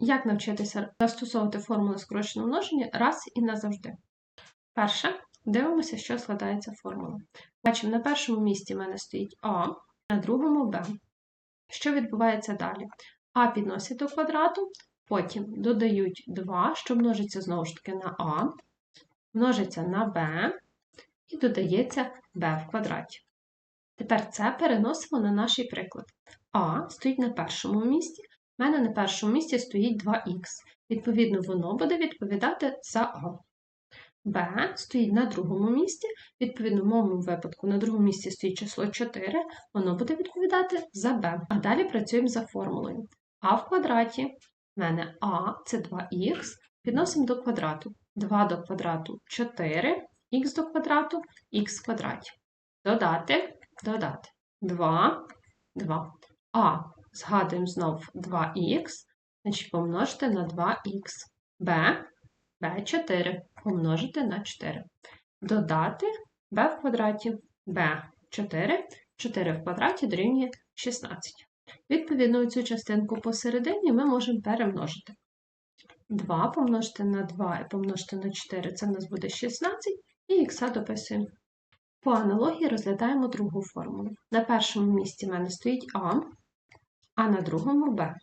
Як навчитися застосовувати формули скороченого множення раз і назавжди? Перше, дивимося, що складається формула. Бачимо, на першому місці в мене стоїть А, на другому Б. Що відбувається далі? А підносять до квадрату, потім додають 2, що множиться знову ж таки на А, множиться на Б і додається Б в квадраті. Тепер це переносимо на наш приклад. А стоїть на першому місці, в мене на першому місці стоїть 2х. Відповідно, воно буде відповідати за А. Б стоїть на другому місці, відповідно, в моєму випадку на другому місці стоїть число 4, воно буде відповідати за Б. А далі працюємо за формулою. А в квадраті в мене А це 2х, підносимо до квадрату. 2 до квадрату 4, х до квадрату х в квадраті. Додати, додати. 2, 2. А згадуємо знов 2х, значить помножити на 2х. Б, b4 помножити на 4. Додати b в квадраті b4, 4 в квадраті дорівнює 16. Відповідно, цю частинку посередині ми можемо перемножити. 2 помножити на 2 і помножити на 4 це в нас буде 16, і х дописуємо. По аналогії розглядаємо другу формулу. На першому місці в мене стоїть а, а на другому b.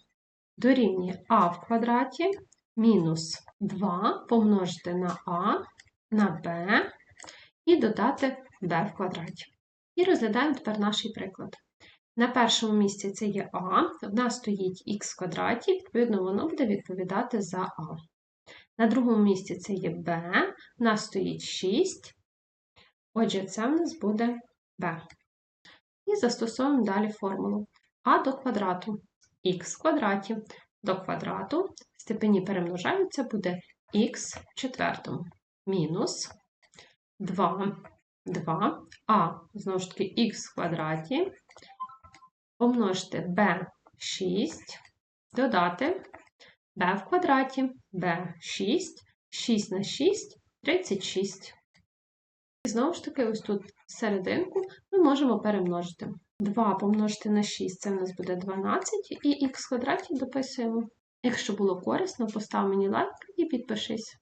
Дорівнює а в квадраті мінус 2 помножити на а на b і додати b в квадраті. І розглядаємо тепер наш приклад. На першому місці це є а, в нас стоїть х в квадраті, відповідно, воно буде відповідати за а. На другому місці це є b, в нас стоїть 6. Отже, це в нас буде b. І застосовуємо далі формулу а до квадрату. Х квадраті до квадрату степені перемножаються, буде х в четвертому. Мінус 2, 2, а, знову ж таки, х в квадраті, помножити b6, додати b в квадраті, b6, 6 на 6, 36. І знову ж таки, ось тут серединку ми можемо перемножити. 2 помножити на 6 це в нас буде 12, і х квадратів квадраті дописуємо. Якщо було корисно, постав мені лайк і підпишись.